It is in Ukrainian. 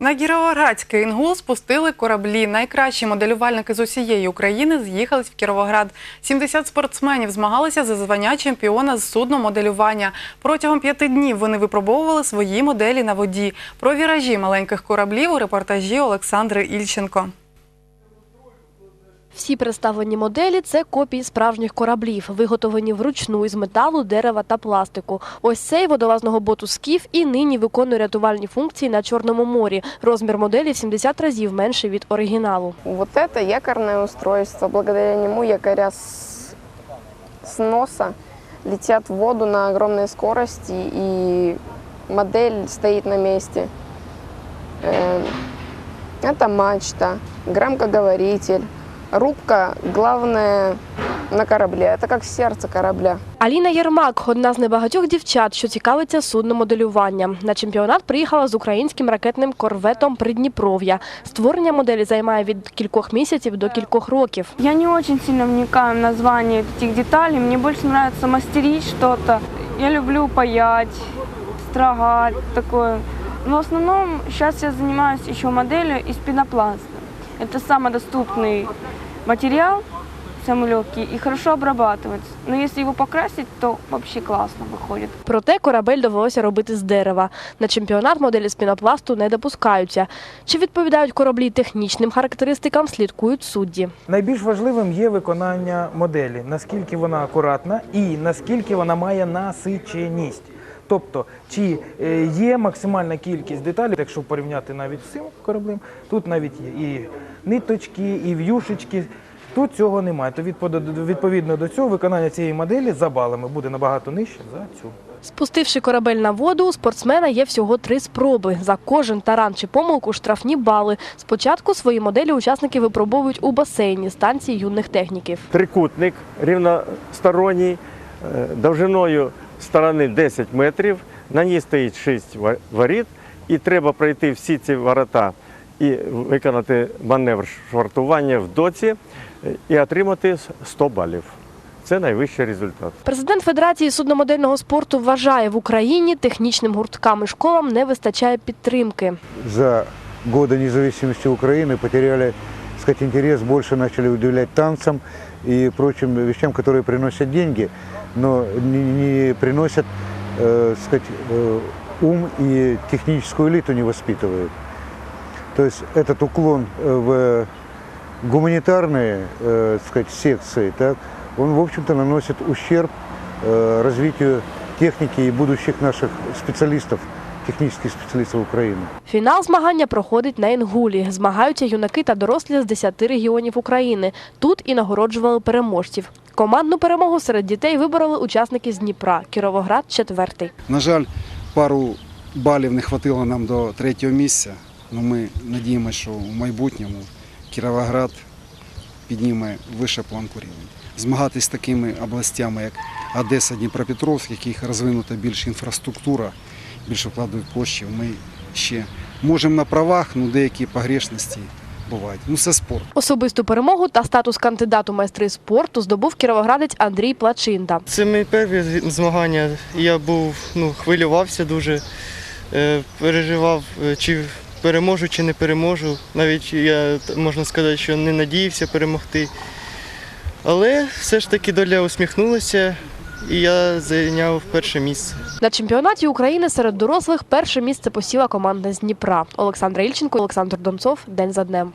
На Кіровоградський інгул спустили кораблі. Найкращі моделювальники з усієї України з'їхались в Кіровоград. 70 спортсменів змагалися за звання чемпіона з судномоделювання. Протягом п'яти днів вони випробовували свої моделі на воді. Про віражі маленьких кораблів у репортажі Олександри Ільченко. Всі представлені моделі – це копії справжніх кораблів, виготовлені вручну із металу, дерева та пластику. Ось цей водолазного боту «Скіф» і нині виконує рятувальні функції на Чорному морі. Розмір моделі в 70 разів менший від оригіналу. Вот это якорное устройство. Благодаря нему якоря с, с носа летят в воду на огромной скорости, и модель стоит на месте. Э, Это мачта, громкоговоритель, рубка, главное, на корабле. Это как сердце корабля. Аліна Єрмак – одна з небагатьох дівчат, що цікавиться судномоделюванням. На чемпіонат приїхала з українським ракетним корветом Придніпров'я. Створення моделі займає від кількох місяців до кількох років. Я не очень сильно вникаю в название этих деталей. Мне больше нравится мастерить что-то. Я люблю паять, строгать, такое. Но в основном сейчас я занимаюсь еще моделью из пенопласта. Это самый доступный материал, самый легкий и хорошо обрабатывается. Но если его покрасить, то вообще классно выходит. Проте корабель довелося робити з дерева. На чемпіонат моделі з пінопласту не допускаються. Чи відповідають кораблі технічним характеристикам, слідкують судді. Найбільш важливим є виконання моделі, наскільки вона акуратна і наскільки вона має насиченість. Тобто, чи е, є максимальна кількість деталей, якщо порівняти навіть з цим кораблем, тут навіть є і ниточки, і в'юшечки. Тут цього немає. То відповідно до цього виконання цієї моделі за балами буде набагато нижче за цю. Спустивши корабель на воду, у спортсмена є всього три спроби. За кожен таран чи помилку штрафні бали. Спочатку свої моделі учасники випробовують у басейні станції юних техніків. трикутник рівносторонній, е, довжиною сторони 10 метрів. На ній стоїть 6 ва- воріт, і треба пройти всі ці ворота і виконати маневр швартування в доці і отримати 100 балів. Це найвищий результат. Президент Федерації судномодельного спорту вважає, в Україні технічним гурткам і школам не вистачає підтримки. за годы независимости Украины потеряли сказать, интерес, больше начали удивлять танцам и прочим вещам, которые приносят деньги, но не, не приносят э, сказать, э, ум и техническую элиту не воспитывают. То есть этот уклон э, в гуманитарные э, сказать, секции, так, он, в общем-то, наносит ущерб э, развитию техники и будущих наших специалистов, технических специалистов Украины. Фінал змагання проходить на Інгулі. Змагаються юнаки та дорослі з 10 регіонів України. Тут і нагороджували переможців. Командну перемогу серед дітей вибороли учасники з Дніпра. Кіровоград четвертий. На жаль, пару балів не хватило нам до третього місця. але ми надіємося, що в майбутньому Кіровоград підніме вище планку рівень. Змагатись з такими областями, як Одеса, Дніпропетровськ, в яких розвинута більш інфраструктура, більше вкладають коштів. Ми ще можемо на правах, але деякі погрешності бувають. Ну це спорт. Особисту перемогу та статус кандидату майстри спорту здобув кіровоградець Андрій Плачинда. Це мої перші змагання. Я був, ну, хвилювався дуже, е, переживав, е, чи переможу, чи не переможу. Навіть я можна сказати, що не надіявся перемогти. Але все ж таки доля усміхнулася, і я зайняв перше місце. На чемпіонаті України серед дорослих перше місце посіла команда з Дніпра. Олександра Ільченко, Олександр Донцов. День за днем.